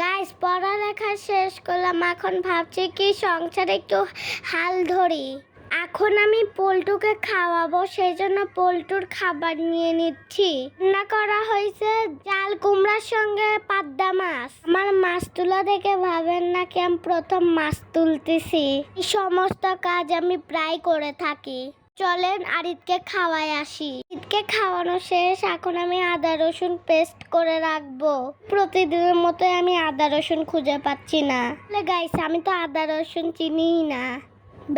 Guys পড়ালেখা শেষ করলাম। এখন ভাবছি কি সংসারে একটু হাল ধরি। এখন আমি পল্টুকে খাওয়াবো সেই জন্য পল্টুর খাবার নিয়ে নিচ্ছি। রান্না করা হয়েছে জাল কুমড়ার সঙ্গে পাদ্দা মাছ। আমার মাছ তুলা দেখে ভাবেন না কি আমি প্রথম মাছ তুলতেছি। এই সমস্ত কাজ আমি প্রায় করে থাকি। চলেন আরিতকে খাওয়াই আসি। আরিতকে খাওয়ানো শেষ, এখন আমি আদা রসুন পেস্ট করে রাখব। প্রতিদিনের মতোই আমি আদা রসুন খুঁজে পাচ্ছি না। গাইস আমি তো আদা রসুন চিনিই না।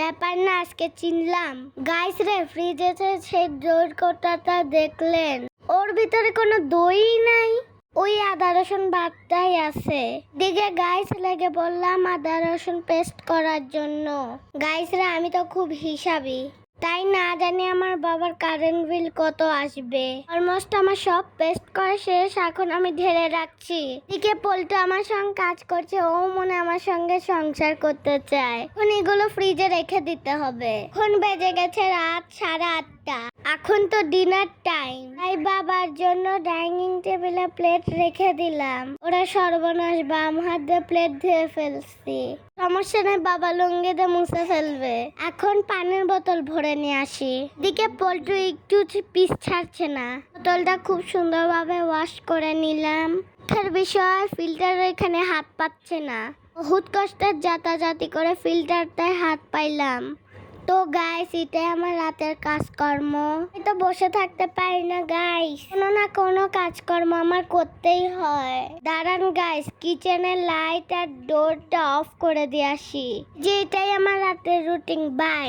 ব্যাপার না, আজকে চিনলাম। গাইস রে ফ্রিজে সেই দইয়ের কোটাটা দেখলেন, ওর ভিতরে কোনো দই নাই? ওই আদা রসুন বাদটাই আছে। দিকে গাইস লেগে বললাম আদা রসুন পেস্ট করার জন্য। গাইস রে, আমি তো খুব হিসাবি। তাই না জানি আমার বাবার কারেন্ট বিল কত আসবে। অলমোস্ট আমার সব পেস্ট করে শেষ, এখন আমি ঢেলে রাখছি। দিকে পল্টু আমার সঙ্গে কাজ করছে, ও মনে আমার সঙ্গে সংসার করতে চায়। এখন এগুলো ফ্রিজে রেখে দিতে হবে। এখন বেজে গেছে রাত সাড়ে আটটা। এখন তো ডিনার টাইম তাই বাবার জন্য ডাইনিং টেবিলে প্লেট রেখে দিলাম। ওরা সর্বনাশ বাম হাত দিয়ে প্লেট ধুয়ে ফেলছি। সমস্যা নেই, বাবা লুঙ্গিতে মুছে ফেলবে। এখন পানির বোতল ভরে নিয়ে আসি। দিকে পোলট্রি একটু পিস ছাড়ছে না। বোতলটা খুব সুন্দরভাবে ওয়াশ করে নিলাম। দুঃখের বিষয় ফিল্টার এখানে হাত পাচ্ছে না। বহুত কষ্টের যাতাযাতি করে ফিল্টারটায় হাত পাইলাম। তো গাইস এটাই আমার রাতের কাজকর্ম। আমি তো বসে থাকতে পারি না গাইস কোনো না কোনো কাজকর্ম আমার করতেই হয়। দাঁড়ান গাইস কিচেনের লাইট আর ডোরটা অফ করে দিয়ে আসি। যে এটাই আমার রাতের রুটিন বাই